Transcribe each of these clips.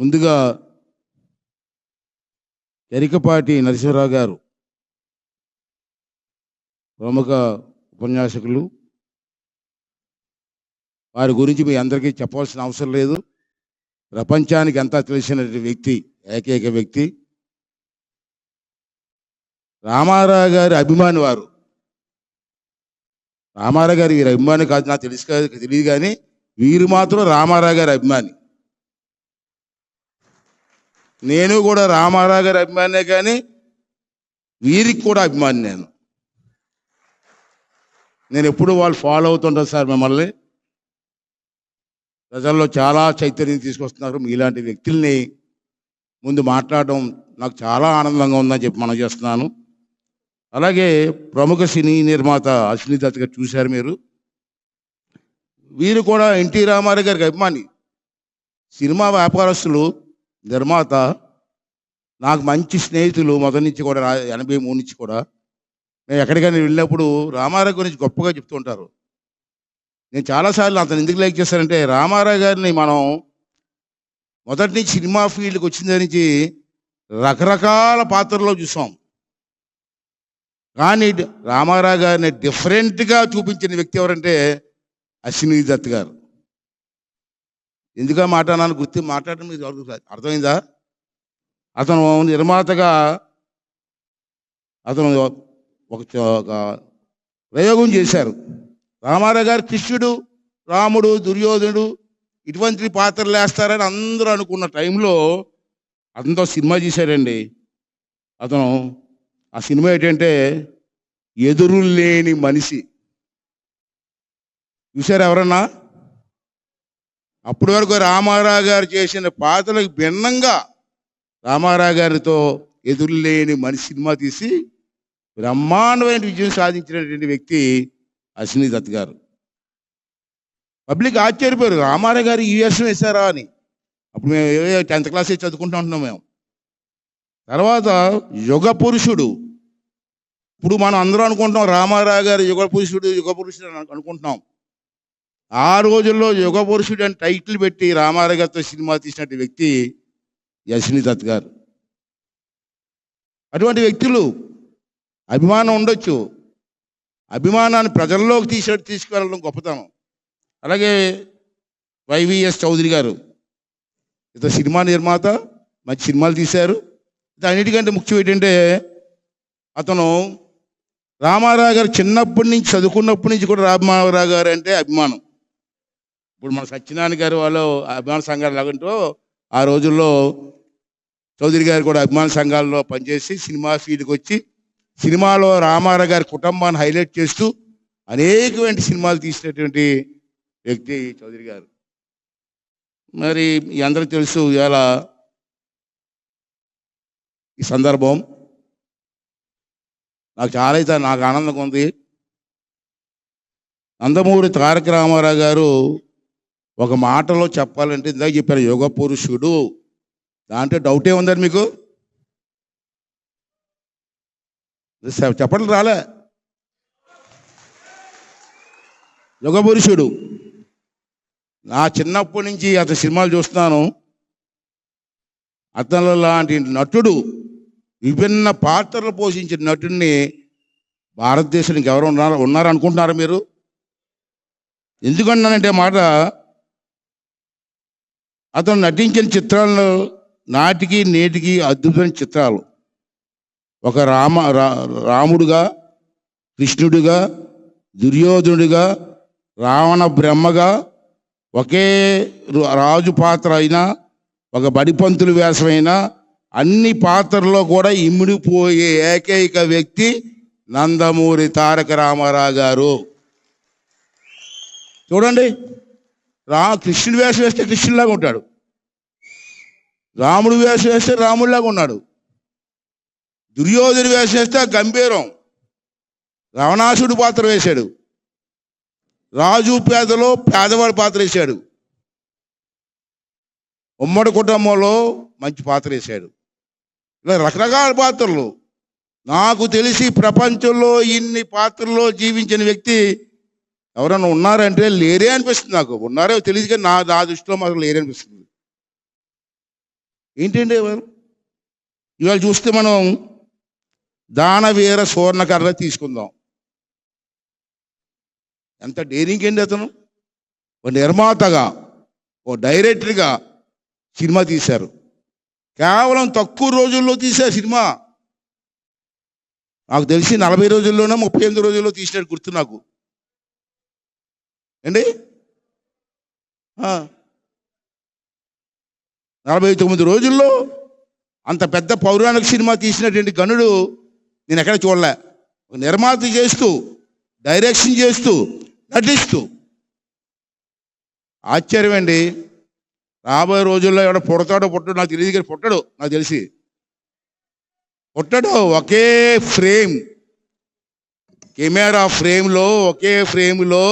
ముందుగా ఎరికపాటి నరసింహరావు గారు ప్రముఖ ఉపన్యాసకులు. వారి గురించి మీ అందరికీ చెప్పాల్సిన అవసరం లేదు. ప్రపంచానికి అంతా తెలిసిన వ్యక్తి ఏకైక వ్యక్తి. రామారావు గారి అభిమాని వారు. రామారావు గారు వీరి అభిమాని కాదు నాకు తెలుసు తెలియదు కానీ వీరు మాత్రం రామారావు గారి అభిమాని. నేను కూడా రామారావు గారి అభిమానే కానీ వీరికి కూడా అభిమాని నేను. నేను ఎప్పుడు వాళ్ళు ఫాలో అవుతుంటారు సార్ మిమ్మల్ని. ప్రజల్లో చాలా చైతన్యం తీసుకొస్తున్నారు మీలాంటి వ్యక్తుల్ని. ముందు మాట్లాడడం నాకు చాలా ఆనందంగా ఉందని చెప్పి మనం చేస్తున్నాను. అలాగే ప్రముఖ సినీ నిర్మాత అశ్విని దత్ గారు చూశారు మీరు. వీరు కూడా ఎన్టీ రామారావు గారికి అభిమాని. సినిమా వ్యాపారస్తులు నిర్మాత నాకు మంచి స్నేహితులు మొదటి నుంచి కూడా రా- ఎనభై మూడు నుంచి కూడా. నేను ఎక్కడికైనా వెళ్ళినప్పుడు రామారావు గురించి గొప్పగా చెప్తుంటారు నేను చాలాసార్లు అతను ఎందుకు లైక్ చేస్తానంటే రామారావు గారిని మనం మొదటి నుంచి సినిమా ఫీల్డ్కి వచ్చిన నుంచి రకరకాల పాత్రల్లో చూసాం. కానీ రామారావు గారిని డిఫరెంట్గా చూపించిన వ్యక్తి ఎవరంటే అశ్విని దత్ గారు. ఎందుకు మాట్లాడాలని గుర్తు మాట్లాడటం మీకు అర్థమైందా? అతను నిర్మాతగా అతను ఒక ప్రయోగం చేశారు. రామారావు గారు కృష్ణుడు రాముడు దుర్యోధనుడు ఇటువంటి పాత్రలు వేస్తారని అందరూ అనుకున్న టైంలో అతనితో సినిమా చేశాడండి అతను ఆ సినిమా ఏంటంటే ఎదురు లేని మనిషి. చూశారు ఎవరన్నా? అప్పటి వరకు రామారావు గారు చేసిన పాత్రలకు భిన్నంగా రామారావు గారితో ఎదురులేని మనిషి సినిమా తీసి బ్రహ్మాండమైన విజయం సాధించినటువంటి వ్యక్తి అశ్విని దత్ గారు. పబ్లిక్ ఆశ్చర్యపోయారు రామారావు గారు ఈ వేషం వేశారా? అని. అప్పుడు మేము టెన్త్ క్లాస్ చదువుకుంటూ ఉంటున్నాం మేము. తర్వాత యుగ పురుషుడు ఇప్పుడు మనం అందరం అనుకుంటున్నాం రామారావు గారు యుగ పురుషుడు యుగ పురుషుడు అనుకుంటున్నాం. ఆ రోజుల్లో యుగ పురుషుడు అని టైటిల్ పెట్టి రామారావు గారితో సినిమా తీసినట్టు వ్యక్తి యశ్ని దత్ గారు. అటువంటి వ్యక్తులు అభిమానం ఉండొచ్చు. అభిమానాన్ని ప్రజల్లోకి తీసి తీసుకువెళ్ళడం గొప్పతనం. అలాగే వైవిఎస్ చౌదరి గారు ఇతను సినిమా నిర్మాత మంచి సినిమాలు తీశారు. ఇది అన్నిటికంటే ముఖ్యం ఏంటంటే అతను రామారావు గారు చిన్నప్పటి నుంచి చదువుకున్నప్పటి నుంచి కూడా రామారావు గారు అంటే అభిమానం. ఇప్పుడు మన సత్యనారాయణ గారు వాళ్ళు అభిమాన సంఘాలు లాగంటూ ఆ రోజుల్లో చౌదరి గారు కూడా అభిమాన సంఘాల్లో పనిచేసి సినిమా ఫీల్డ్కి వచ్చి సినిమాలో రామారావు గారి కుటుంబాన్ని హైలైట్ చేస్తూ అనేకమైన సినిమాలు తీసినటువంటి వ్యక్తి చౌదరి గారు. మరి అందరికి తెలుసు ఇవాళ ఈ సందర్భం. నాకు చాలా అయితే నాకు ఆనందంగా ఉంది. నందమూరి తారక రామారావు గారు ఒక మాటలో చెప్పాలంటే ఇందాక చెప్పాను యోగ పురుషుడు. దాంట్లో డౌటే ఉందండి మీకు? చెప్పడం రాలే. యుగ పురుషుడు. నా చిన్నప్పటి నుంచి అతని సినిమాలు చూస్తున్నాను. అతను లాంటి నటుడు విభిన్న పాత్రలు పోషించిన నటుడిని భారతదేశానికి ఎవరు ఉన్నారు ఉన్నారనుకుంటున్నారా మీరు? ఎందుకన్నానంటే మాట అతను నటించిన చిత్రాల్లో నాటికి నేటికి అద్భుతమైన చిత్రాలు. ఒక రామ రా- రాముడుగా కృష్ణుడిగా దుర్యోధనుడిగా రావణ బ్రహ్మగా ఒకే రు- రాజు పాత్ర అయినా ఒక బడిపంతులు వేషమైనా అన్ని పాత్రల్లో కూడా ఇమిడిపోయే ఏకైక వ్యక్తి నందమూరి తారక రామారావు గారు. చూడండి. రా కృష్ణుడి వేషం వేస్తే కృష్ణుడిలాగా ఉంటాడు. రాముడు వేషం వేస్తే రాముడిలాగా ఉన్నాడు. దుర్యోధను వేషం వేస్తే గంభీరం. రావణాసుడు పాత్ర వేశాడు. రాజు పేదలో పేదవాడి పాత్ర వేశాడు. ఉమ్మడి కుటుంబంలో మంచి పాత్ర వేశాడు. ఇలా రకరకాల పాత్రలు. నాకు తెలిసి ప్రపంచంలో ఇన్ని పాత్రల్లో జీవించిన వ్యక్తి ఎవరైనా ఉన్నారంటే లేరే అనిపిస్తుంది నాకు. ఉన్నారో తెలియదు కానీ నా నా దృష్టిలో మాత్రం లేరే అనిపిస్తుంది. ఏంటండి ఎవరు? ఇవాళ చూస్తే మనం దానవీర సువర్ణకర్ర తీసుకుందాం. ఎంత డేరింగ్ అండి అతను. ఒక నిర్మాతగా ఓ డైరెక్టర్గా సినిమా తీశారు. కేవలం తక్కువ రోజుల్లో తీశారు సినిమా. నాకు తెలిసి నలభై రోజుల్లోనే ముప్పై ఎనిమిది రోజుల్లో తీసినట్టు గుర్తు నాకు. ఏంటి? నలభై తొమ్మిది రోజుల్లో అంత పెద్ద పౌరాణిక సినిమా తీసినటువంటి గనుడు నేను ఎక్కడ చూడలే. ఒక నిర్మాత చేస్తూ డైరెక్షన్ చేస్తూ నటిస్తూ. ఆశ్చర్యం అండి. రాబోయే రోజుల్లో ఎవడ పుడతాడో పుట్టడు నాకు తెలియదు కానీ పుట్టడు నాకు తెలిసి. పుట్టడు ఒకే ఫ్రేమ్. కెమెరా ఫ్రేమ్లో ఒకే ఫ్రేమ్లో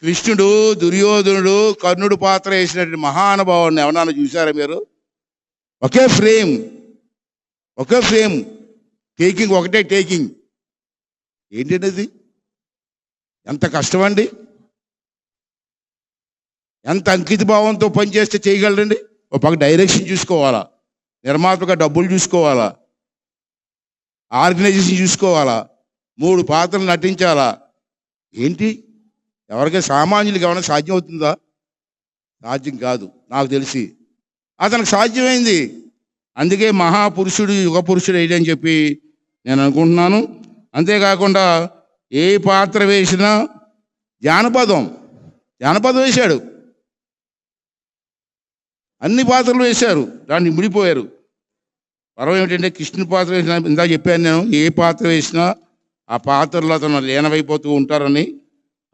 కృష్ణుడు దుర్యోధనుడు కర్ణుడు పాత్ర వేసినటువంటి మహానుభావాన్ని ఎవరన్నా చూసారా మీరు? ఒకే ఫ్రేమ్. ఒకే ఫ్రేమ్. టేకింగ్ ఒకటే టేకింగ్. ఏంటండి అది ఎంత కష్టమండి? ఎంత అంకిత భావంతో పనిచేస్తే చేయగలరండి? ఒక పక్క డైరెక్షన్ చూసుకోవాలా. నిర్మాతగా డబ్బులు చూసుకోవాలా. ఆర్గనైజేషన్ చూసుకోవాలా. మూడు పాత్రలు నటించాలా. ఏంటి? ఎవరికైనా సామాన్యులకి ఏమైనా సాధ్యం అవుతుందా? సాధ్యం కాదు నాకు తెలిసి. అతనికి సాధ్యమైంది. అందుకే మహాపురుషుడు యుగ పురుషుడు అని చెప్పి నేను అనుకుంటున్నాను. అంతేకాకుండా ఏ పాత్ర వేసినా జానపదం జానపదం వేశాడు. అన్ని పాత్రలు వేశారు దాన్ని ముడిపోయారు. పర్వం ఏమిటంటే కృష్ణుని పాత్ర వేసిన ఇందా చెప్పాను నేను ఏ పాత్ర వేసినా ఆ పాత్రలో అతను లీనమైపోతూ ఉంటారని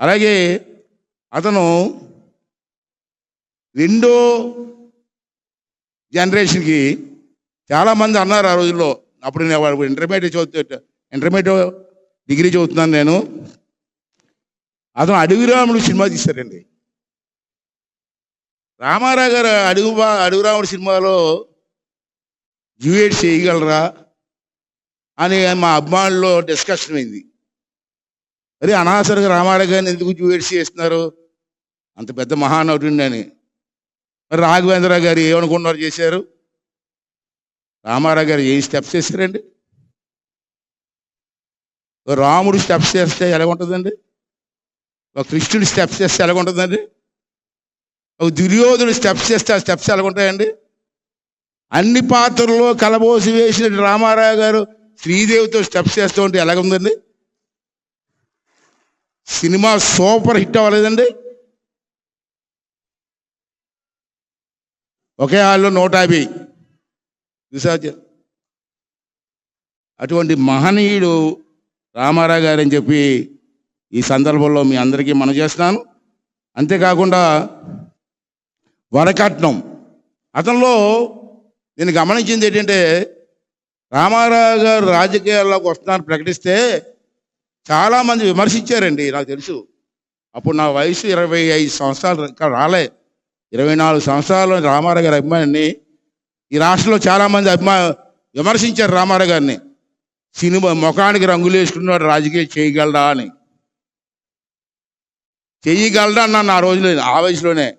అలాగే అతను రెండో జనరేషన్కి చాలామంది అన్నారు ఆ రోజుల్లో. అప్పుడు నేను ఇంటర్మీడియట్ చదువుతూ ఇంటర్మీడియట్ డిగ్రీ చదువుతున్నాను నేను. అతను అడవిరాముడు సినిమా తీశారండి రామారావు గారు అడుగు అడుగురాముడు సినిమాలో డ్యూయేట్ చేయగలరా అని మా అభిమానుల్లో డిస్కషన్ అయింది. అరే అనవసరంగా రామారావు గారిని ఎందుకు డ్యూయేట్స్ చేస్తున్నారు? అంత పెద్ద మహానటుడిని అని మరి రాఘవేంద్ర గారు ఏమనుకున్నారు చేశారు? రామారావు గారు ఏ స్టెప్స్ చేశారండి ఓ రాముడు స్టెప్స్ చేస్తే ఎలా ఉంటుందండి ఒక కృష్ణుడి స్టెప్స్ చేస్తే ఎలా ఉంటుందండి ఒక దుర్యోధుడు స్టెప్స్ చేస్తే ఆ స్టెప్స్ ఎలా ఉంటాయండి అన్ని పాత్రల్లో కలబోసి వేసిన రామారావు గారు శ్రీదేవితో స్టెప్స్ చేస్తూ ఉంటే ఎలాగుందండి? సినిమా సూపర్ హిట్ అవ్వలేదండి. ఒకే హాల్లో నూట యాభై చూసా అటువంటి మహనీయుడు రామారావు గారు అని చెప్పి ఈ సందర్భంలో మీ అందరికీ మనం చేస్తున్నాను. అంతేకాకుండా వరకట్నం. అతనిలో నేను గమనించింది ఏంటంటే రామారావు గారు రాజకీయాల్లోకి వస్తున్నారు ప్రకటిస్తే చాలామంది విమర్శించారండి నాకు తెలుసు. అప్పుడు నా వయసు ఇరవై ఐదు సంవత్సరాలు ఇంకా రాలే. ఇరవై నాలుగు సంవత్సరాలు రామారావు గారి అభిమానిని ఈ రాష్ట్రంలో చాలామంది అభిమా విమర్శించారు రామారావు గారిని. సినిమా ముఖానికి రంగులు వేసుకున్నాడు రాజకీయం చేయగలడా అని. చేయగలడా అన్నాను ఆ రోజులో ఆ వయసులోనే.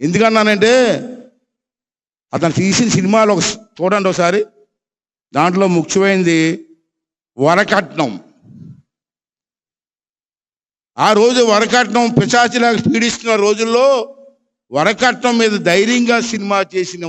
ఎందుకన్నానంటే అతను తీసిన సినిమాలు ఒక చూడండి ఒకసారి. దాంట్లో ముఖ్యమైనది వరకట్నం. ఆ రోజు వరకట్నం పిశాచిలాగా పీడిస్తున్న రోజుల్లో వరకట్నం మీద ధైర్యంగా సినిమా చేసిన